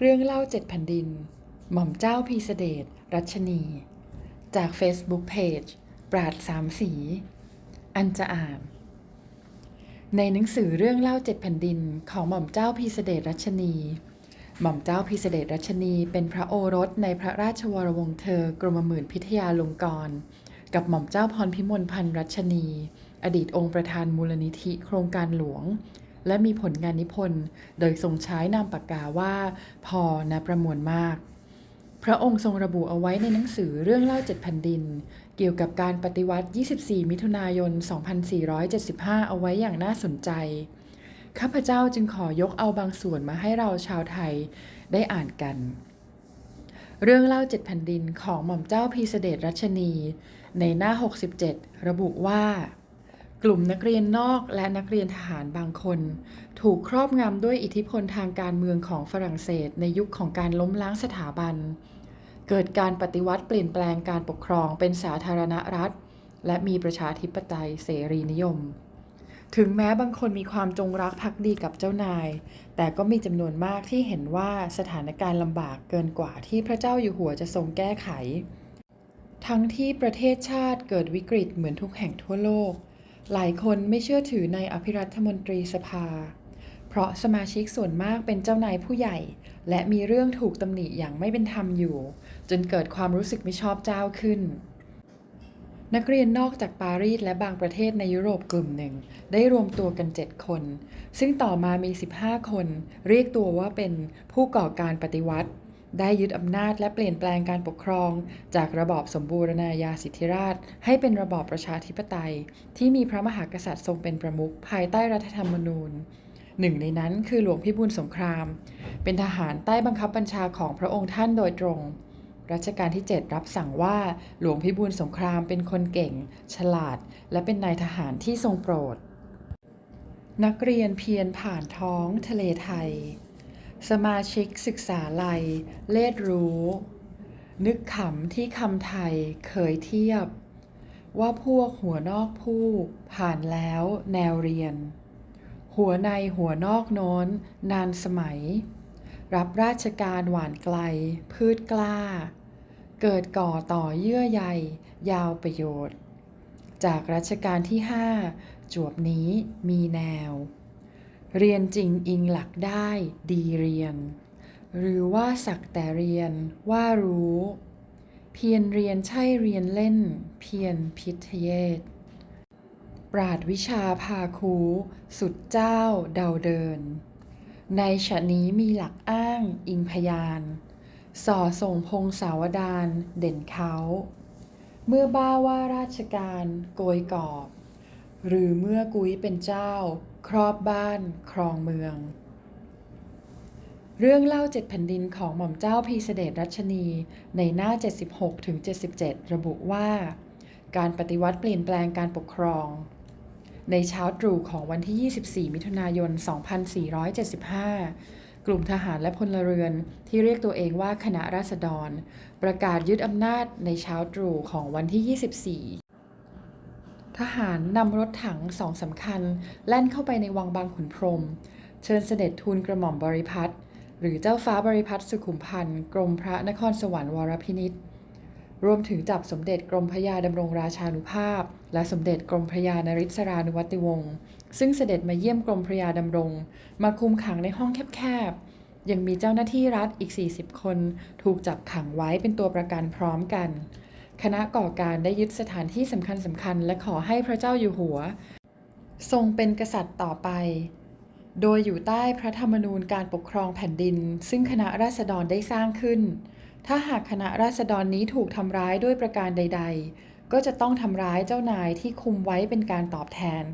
เรื่องเล่าเจ็ดแผ่นดิน หม่อมเจ้าพีเสเดชรัชนี จาก Facebook Page ปราดสามสี อันจะอ่าน ในหนังสือเรื่องเล่าเจ็ดแผ่นดินของหม่อมเจ้าพีเสเดชรัชนี หม่อมเจ้าพีเสเดชรัชนีเป็นพระโอรสในพระราชวรวงศ์เธอกรมหมื่นพิทยาลงกรณ์กับหม่อมเจ้าพรพิมลพันธ์รัชนี อดีตองค์ประธานมูลนิธิโครงการหลวง และมีผลงานนิพนธ์โดยทรงใช้นามปากกาว่า พอนะประมวลมาก พระองค์ทรงระบุเอาไว้ในหนังสือเรื่องเล่าเจ็ดแผ่นดิน เกี่ยวกับการปฏิวัติ 24 มิถุนายน 2475 เอาไว้อย่างน่าสนใจ ข้าพเจ้าจึงขอยกเอาบางส่วนมาให้เราชาวไทยได้อ่านกันเรื่องเล่าเจ็ดแผ่นดินของหม่อมเจ้าพีเสเดชรัชนี ในหน้า 67 ระบุว่า กลุ่มนักเรียนนอกและนักเรียนทหารบางคน ถูกครอบงำด้วยอิทธิพลทางการเมืองของฝรั่งเศสในยุคของการล้มล้างสถาบัน เกิดการปฏิวัติเปลี่ยนแปลงการปกครองเป็นสาธารณรัฐ และมีประชาธิปไตยเสรีนิยม ถึงแม้บางคนมีความจงรักภักดีกับเจ้านาย แต่ก็มีจำนวนมากที่เห็นว่าสถานการณ์ลำบากเกินกว่าที่พระเจ้าอยู่หัวจะทรงแก้ไข ทั้งที่ประเทศชาติเกิดวิกฤตเหมือนทุกแห่งทั่วโลก หลายคนไม่เชื่อถือในอภิรัฐมนตรีสภา เพราะสมาชิกส่วนมากเป็นเจ้านายผู้ใหญ่ และมีเรื่องถูกตำหนิอย่างไม่เป็นธรรมอยู่ จนเกิดความรู้สึกไม่ชอบเจ้าขึ้น นักเรียนนอกจากปารีสและบางประเทศในยุโรปกลุ่มหนึ่ง ได้รวมตัวกัน 7 คน ซึ่งต่อมามี 15 คน เรียกตัวว่าเป็นผู้ก่อการปฏิวัติ ได้ยึดอำนาจและเปลี่ยนแปลงการปกครอง จากระบอบสมบูรณาญาสิทธิราช ให้เป็นระบอบประชาธิปไตย ที่มีพระมหากษัตริย์ทรงเป็นประมุขภายใต้รัฐธรรมนูญหนึ่งในนั้นคือหลวงพิบูลสงคราม เป็นทหารใต้บังคับบัญชาของพระองค์ท่านโดยตรง รัชกาลที่ 7 รับสั่งว่าหลวงพิบูลสงครามเป็นคนเก่ง ฉลาด และเป็นนายทหารที่ทรงโปรด นักเรียนเพียรผ่านท้องทะเลไทย สมาชิกศึกษาลัย เลดรู้ นึกขำที่คำไทยเคยเทียบ ว่าพวกหัวนอกผู้ผ่านแล้วแนวเรียน หัวในหัวนอกโน้น นานสมัย รับราชการหวานไกล พืชกล้า เกิดก่อต่อเยื่อใย ยาวประโยชน์ จากรัชกาลที่5จวบนี้มีแนว เรียนจริงอิงหลักได้ดีเรียน หรือว่าสักแต่เรียนว่ารู้ เพียรเรียนใช่เรียนเล่น เพียรพิทเยศปราดวิชาพาคู สุดเจ้าเดาเดิน ในฉะนี้มีหลักอ้างอิงพยาน ส่อส่งพงสาวดารเด่นเขา เมื่อบ้าว่าราชการโกยกอบ หรือเมื่อกุ้ยเป็นเจ้า ครอบบ้านครองเมือง เรื่องเล่าเจ็ดแผ่นดินของหม่อมเจ้าพีเสเดชรัชนีในหน้า 76ถึง77 ระบุว่า การปฏิวัติเปลี่ยนแปลงการปกครอง ในเช้าตรู่ของวันที่ 24 มิถุนายน 2475กลุ่มทหารและพลเรือนที่เรียกตัวเองว่าคณะราษฎร ประกาศยึดอำนาจในเช้าตรู่ของวันที่24 ทหารนำรถถังสองสำคัญ แล่นเข้าไปในวังบางขุนพรหมเชิญเสด็จทูลกระหม่อมบริพัตรหรือเจ้าฟ้าบริพัตรสุขุมพันธ์กรมพระนครสวรรค์วรพินิษรวมถึงจับสมเด็จกรมพระยาดำรงราชานุภาพ และสมเด็จกรมพระยานริศรานุวัติวงศ์ซึ่งเสด็จมาเยี่ยมกรมพระยาดำรง มาคุมขังในห้องแคบๆยังมีเจ้าหน้าที่รัฐอีก 40 คน ถูกจับขังไว้เป็นตัวประกันพร้อมกัน คณะก่อการได้ยึดสถานที่สำคัญสำคัญ และขอให้พระเจ้าอยู่หัว ทรงเป็นกษัตริย์ต่อไป โดยอยู่ใต้พระธรรมนูญการปกครองแผ่นดิน ซึ่งคณะราษฎรได้สร้างขึ้น ถ้าหากคณะราษฎรนี้ถูกทำร้ายด้วยประการใด ๆ ก็จะต้องทำร้ายเจ้านายที่คุมไว้เป็นการตอบแทน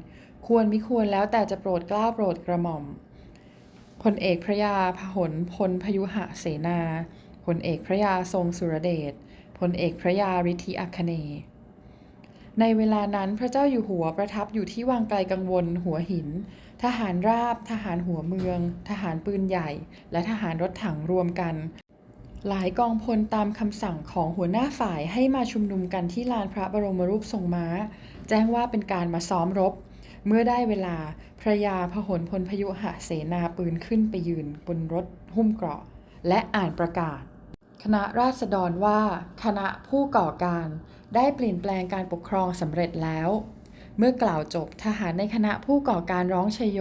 ควรมิควรแล้วแต่จะโปรดเกล้าโปรดกระหม่อมพลเอกพระยาพหลพลพยุหะเสนาพลเอกพระยาทรงสุรเดช พลเอกพระยาฤทธิอัคเนย์ในเวลานั้นพระเจ้าอยู่หัวประทับอยู่ที่วังไกลกังวล หัวหิน ทหารราบ ทหารหัวเมือง ทหารปืนใหญ่ และทหารรถถังรวมกัน หลายกองพลตามคำสั่งของหัวหน้าฝ่ายให้มาชุมนุมกันที่ลานพระบรมรูปทรงม้า แจ้งว่าเป็นการมาซ้อมรบ เมื่อได้เวลาพระยาพหลพลพยุหะเสนาปืนขึ้นไปยืนบนรถหุ้มเกราะ และอ่านประกาศ คณะราษฎรว่า คณะผู้ก่อการได้เปลี่ยนแปลงการปกครองสำเร็จแล้ว เมื่อกล่าวจบทหารในคณะผู้ก่อการร้องชโย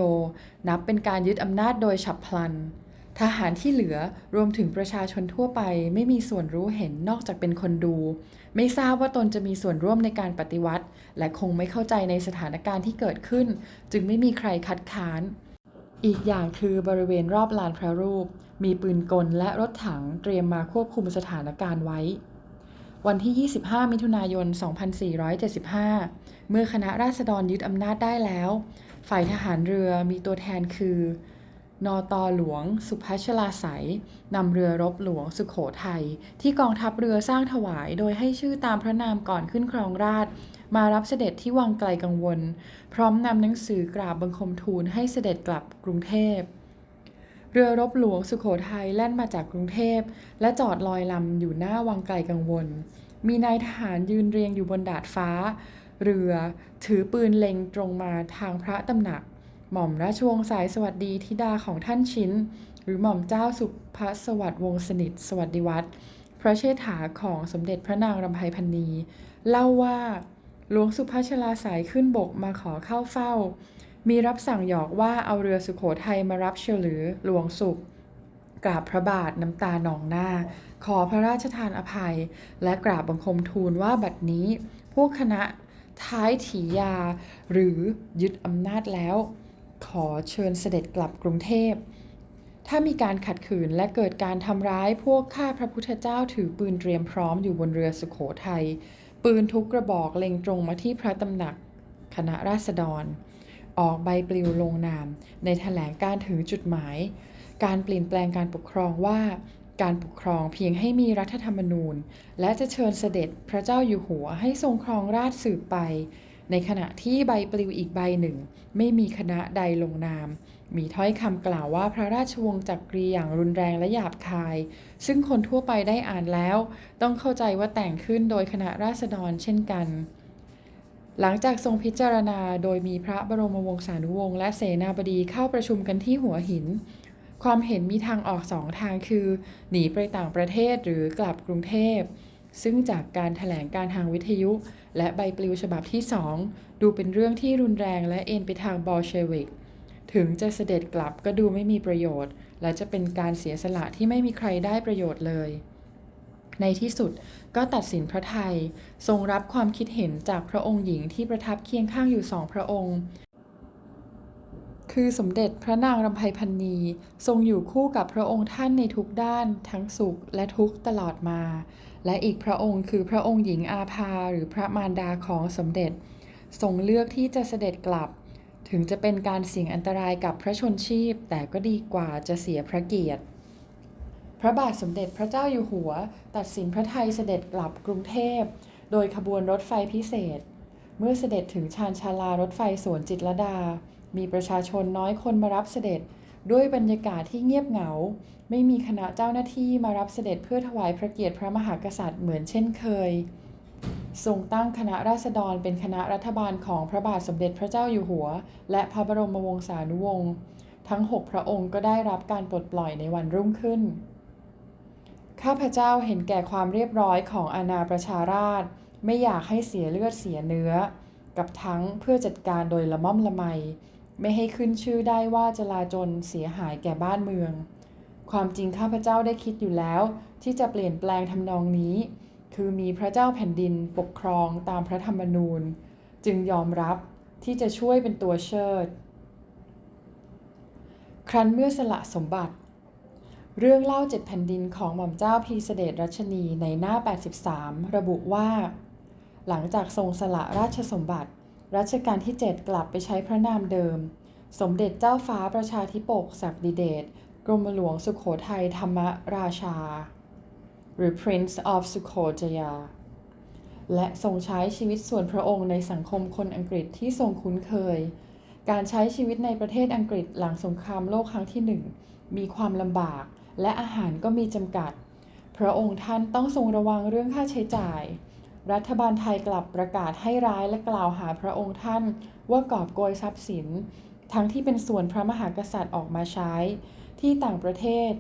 นับเป็นการยึดอำนาจโดยฉับพลัน ทหารที่เหลือรวมถึงประชาชนทั่วไปไม่มีส่วนรู้เห็นนอกจากเป็นคนดู ไม่ทราบว่าตนจะมีส่วนร่วมในการปฏิวัติ และคงไม่เข้าใจในสถานการณ์ที่เกิดขึ้น จึงไม่มีใครคัดค้าน อีกอย่างคือบริเวณรอบลานพระรูป มีปืนกลและรถถังเตรียมมาควบคุมสถานการณ์ไว้ วันที่ 25 มิถุนายน 2475 เมื่อคณะราษฎรยึดอำนาจได้แล้ว ฝ่ายทหารเรือมีตัวแทนคือนอตอหลวง สุพัชลาไสยนำเรือรบหลวงสุขโขทัยที่กองทัพเรือสร้างถวายโดยให้ชื่อตามพระนามก่อนขึ้นครองราช มารับเสด็จที่วังไกลกังวล พร้อมนำหนังสือกราบบังคมทูลให้เสด็จกลับกรุงเทพ เรือรบหลวงสุโขทัยแล่นมาจากกรุงเทพ และจอดลอยลำอยู่หน้าวังไกลกังวล มีนายทหารยืนเรียงอยู่บนดาดฟ้า เรือถือปืนเล็งตรงมาทางพระตำหนัก หม่อมราชวงศ์สายสวัสดีธิดาของท่านชินหรือหม่อมเจ้าสุภสวัสดิ์วงศ์สนิทสวัสดิวัตรพระเชษฐาของสมเด็จพระนางรำไพพันนี เล่าว่า หลวงสุภาชลาสายขึ้นบกมาขอเข้าเฝ้า มีรับสั่งหยอกว่าเอาเรือสุขโขทัยมารับเฉลือหลวงสุขกราบพระบาทน้ำตาหนองหน้า ขอพระราชทานอภัย และกราบบังคมทูลว่าบัดนี้ พวกคณะท้ายถียา หรือยึดอำนาจแล้ว ขอเชิญเสด็จกลับกรุงเทพ ถ้ามีการขัดขืนและเกิดการทำร้ายพวกข้าพระพุทธเจ้าถือปืนเตรียมพร้อมอยู่บนเรือสุขโขทัย ปืนทุกกระบอกเล็งตรงมาที่พระตำหนักคณะราษฎร ออกใบปลิวลงนาม ในแถลงการถือจุดหมาย การเปลี่ยนแปลงการปกครองว่าการปกครองเพียงให้มีรัฐธรรมนูญ และจะเชิญเสด็จพระเจ้าอยู่หัวให้ทรงครองราชสืบไป ในขณะที่ใบปลิวอีกใบหนึ่ง ไม่มีคณะใดลงนาม มีถ้อยคำกล่าวว่าพระราชวงศ์จักรีอย่างรุนแรงและหยาบคาย ซึ่งคนทั่วไปได้อ่านแล้ว ต้องเข้าใจว่าแต่งขึ้นโดยคณะราษฎรเช่นกัน หลังจากทรงพิจารณาโดยมีพระบรมวงศานุวงศ์และเสนาบดีเข้าประชุมกันที่หัวหิน ความเห็นมีทางออกสองทางคือ หนีไปต่างประเทศหรือกลับกรุงเทพซึ่งจากการถแถลงการทางวิทยุ และใบปลิวฉบับที่สองดูเป็นเรื่องที่รุนแรงและเอ็นไปทางบอลเชวิก ถึงจะเสด็จกลับก็ดูไม่มีประโยชน์ และจะเป็นการเสียสละที่ไม่มีใครได้ประโยชน์เลย ในที่สุดก็ตัดสินพระไทย ทรงรับความคิดเห็นจากพระองค์หญิงที่ประทับเคียงข้างอยู่สองพระองค์คือสมเด็จพระนางรำไพพันนีทรงอยู่คู่กับพระองค์ท่านในทุกด้านทั้งสุขและทุกข์ตลอดมา และอีกพระองค์คือพระองค์หญิงอาภาหรือพระมารดาของสมเด็จ ทรงเลือกที่จะเสด็จกลับ ถึงจะเป็นการเสี่ยงอันตรายกับพระชนชีพ แต่ก็ดีกว่าจะเสียพระเกียรติ พระบาทสมเด็จพระเจ้าอยู่หัว ตัดสินพระไทยเสด็จกลับกรุงเทพ โดยขบวนรถไฟพิเศษ เมื่อเสด็จถึงชานชาลารถไฟสวนจิตรดา มีประชาชนน้อยคนมารับเสด็จด้วยบรรยากาศที่เงียบเหงา ไม่มีคณะเจ้าหน้าที่มารับเสด็จเพื่อถวายพระเกียรติพระมหากษัตริย์เหมือนเช่นเคย ทรงตั้งคณะราษฎรเป็นคณะรัฐบาลของพระบาทสมเด็จพระเจ้าอยู่หัว และพระบรมวงศานุวงศ์ทั้งหกพระองค์ก็ได้รับการปลดปล่อยในวันรุ่งขึ้น ข้าพเจ้าเห็นแก่ความเรียบร้อยของอาณาประชาราษฎร์ไม่อยากให้เสียเลือดเสียเนื้อ กับทั้งเพื่อจัดการโดยละม่อมละไม ไม่ให้ขึ้นชื่อได้ว่าจลาจลเสียหายแก่บ้านเมือง ความจริงข้าพเจ้าได้คิดอยู่แล้ว ที่จะเปลี่ยนแปลงทำนองนี้ คือมีพระเจ้าแผ่นดินปกครองตามพระธรรมนูญ จึงยอมรับที่จะช่วยเป็นตัวเชิด ครั้นเมื่อสละสมบัติ เรื่องเล่าเจ็ดแผ่นดินของหม่อมเจ้าพีเสด็จรัชนีในหน้า 83 ระบุว่า หลังจากทรงสละราชสมบัติ รัชกาลที่ 7 กลับไปใช้พระนามเดิม สมเด็จเจ้าฟ้าประชาธิปกศักดิเดช กรมหลวงสุขโขทัยธรรมราชา หรือ Prince of Sukhothaya และทรงใช้ชีวิตส่วนพระองค์ในสังคมคนอังกฤษที่ทรงคุ้นเคย การใช้ชีวิตในประเทศอังกฤษหลังสงครามโลกครั้งที่หนึ่งมีความลำบากและอาหารก็มีจำกัด พระองค์ท่านต้องทรงระวังเรื่องค่าใช้จ่าย รัฐบาลไทยกลับประกาศให้ร้ายและกล่าวหาพระองค์ท่านว่ากอบโกยทรัพย์สิน ทั้งที่เป็นส่วนพระมหากษัตริย์ออกมาใช้ ที่ต่างประเทศ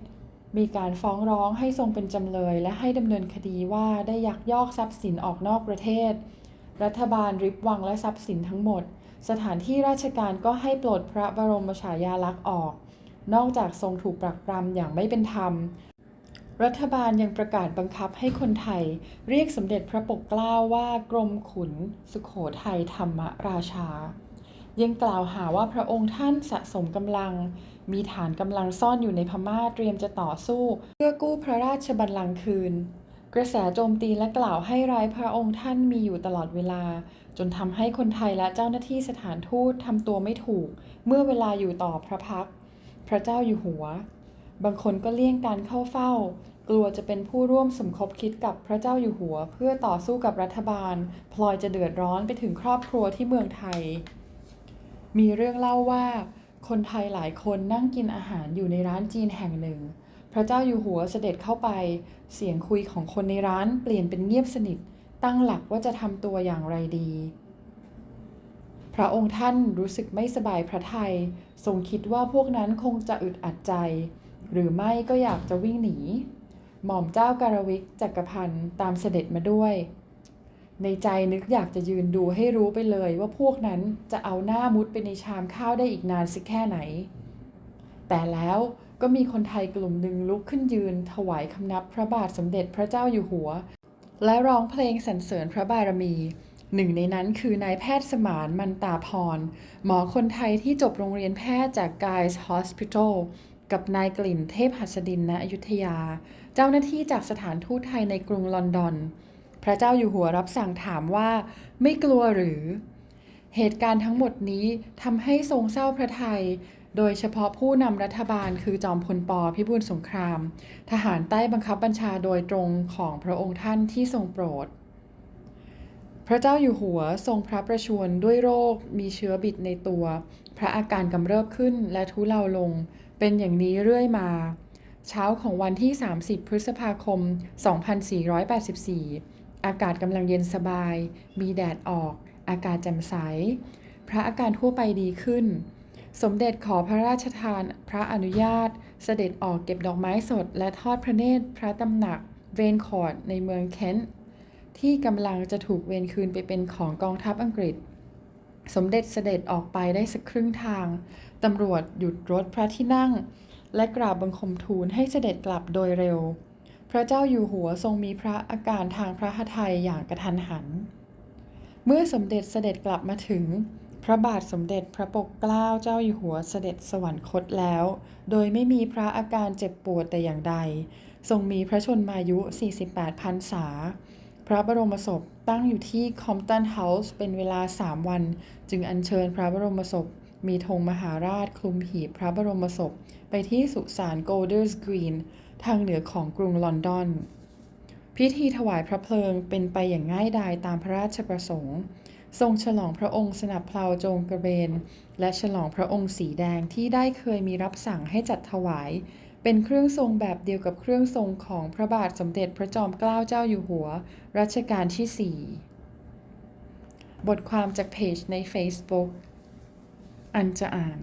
มีการฟ้องร้องให้ทรงเป็นจำเลย และให้ดำเนินคดีว่าได้ยักยอกทรัพย์สินออกนอกประเทศ รัฐบาลริบวังและทรัพย์สินทั้งหมด สถานที่ราชการก็ให้ปลดพระบรมฉายาลักษณ์ออก นอกจากทรงถูกปรักปรำอย่างไม่เป็นธรรมรัฐบาลยังประกาศบังคับให้คนไทย เรียกสมเด็จพระปกเกล้าว่ากรมขุน สุขโขทัยธรรมราชา ยังกล่าวหาว่าพระองค์ท่านสะสมกำลัง มีฐานกำลังซ่อนอยู่ในพม่าเตรียมจะต่อสู้ เพื่อกู้พระราชบัลลังก์คืน กระแสโจมตีและกล่าวให้ร้ายพระองค์ท่านมีอยู่ตลอดเวลา จนทำให้คนไทยและเจ้าหน้าที่สถานทูตทำตัวไม่ถูก เมื่อเวลาอยู่ต่อพระพัก พระเจ้าอยู่หัว บางคนก็เลี่ยงการเข้าเฝ้า กลัวจะเป็นผู้ร่วมสมคบคิดกับพระเจ้าอยู่หัว เพื่อต่อสู้กับรัฐบาล พลอยจะเดือดร้อนไปถึงครอบครัวที่เมืองไทย มีเรื่องเล่าว่า คนไทยหลายคนนั่งกินอาหารอยู่ในร้านจีนแห่งหนึ่ง พระเจ้าอยู่หัวเสด็จเข้าไป เสียงคุยของคนในร้านเปลี่ยนเป็นเงียบสนิท ตั้งหลักว่าจะทำตัวอย่างไรดี พระองค์ท่านรู้สึกไม่สบายพระทัยทรงคิดว่าพวกนั้นคงจะอึดอัดใจ หรือไม่ก็อยากจะวิ่งหนี หม่อมเจ้าการวิกจักรพันธ์ตามเสด็จมาด้วย ในใจนึกอยากจะยืนดูให้รู้ไปเลยว่าพวกนั้นจะเอาหน้ามุดไปในชามข้าวได้อีกนานสักแค่ไหน แต่แล้วก็มีคนไทยกลุ่มหนึ่งลุกขึ้นยืน ถวายคำนับพระบาทสมเด็จพระเจ้าอยู่หัว และร้องเพลงสรรเสริญพระบารมี หนึ่งในนั้นคือนายแพทย์สมานมันตาพร หมอคนไทยที่จบโรงเรียนแพทย์จาก Guy's Hospital กับนายกลิ่นเทพหัสดินณอยุธยา เจ้าหน้าที่จากสถานทูตไทยในกรุงลอนดอน พระเจ้าอยู่หัวรับสั่งถามว่าไม่กลัวหรือ เหตุการณ์ทั้งหมดนี้ทำให้ทรงเศร้าพระทัยโดยเฉพาะผู้นำรัฐบาลคือจอมพลปพิบูลสงคราม ทหารใต้บังคับบัญชาโดยตรงของพระองค์ท่านที่ทรงโปรด พระเจ้าอยู่หัวทรงพระประชวรด้วยโรคมีเชื้อบิดในตัว พระอาการกำเริบขึ้นและทุเลาลง เป็นอย่างนี้เรื่อยมา เช้าของวันที่ 30 พฤษภาคม 2484 อากาศกำลังเย็นสบาย มีแดดออก อากาศแจ่มใส พระอาการทั่วไปดีขึ้น สมเด็จขอพระราชทานพระอนุญาต เสด็จออกเก็บดอกไม้สด และทอดพระเนตรพระตำหนักเวนคอร์ดในเมืองเคนต์ที่กำลังจะถูกเวนคืนไปเป็นของกองทัพอังกฤษ สมเด็จเสด็จออกไปได้สักครึ่งทาง ตำรวจหยุดรถพระที่นั่ง และกราบบังคมทูลให้เสด็จกลับโดยเร็ว พระเจ้าอยู่หัวทรงมีพระอาการทางพระหทัยอย่างกระทันหัน เมื่อสมเด็จเสด็จกลับมาถึง พระบาทสมเด็จพระปกเกล้าเจ้าอยู่หัวเสด็จสวรรคตแล้ว โดยไม่มีพระอาการเจ็บปวดแต่อย่างใด ทรงมีพระชนมายุ 48พรรษา พระบรมศพตั้งอยู่ที่คอมตันเฮาส์เป็นเวลา 3 วัน จึงอัญเชิญพระบรมศพมีธงมหาราชคลุมหีบพระบรมศพ ไปที่สุสานโกลเดอร์สกรีน ทางเหนือของกรุงลอนดอน พิธีถวายพระเพลิงเป็นไปอย่างง่ายดายตามพระราชประสงค์ ทรงฉลองพระองค์สนับเพลาโจงกระเบน และฉลองพระองค์สีแดงที่ได้เคยมีรับสั่งให้จัดถวาย เป็นเครื่องทรงแบบเดียวกับเครื่องทรงของพระบาทสมเด็จพระจอมเกล้าเจ้าอยู่หัว รัชกาลที่ 4 บทความจากเพจใน Facebook อันจะอ่าน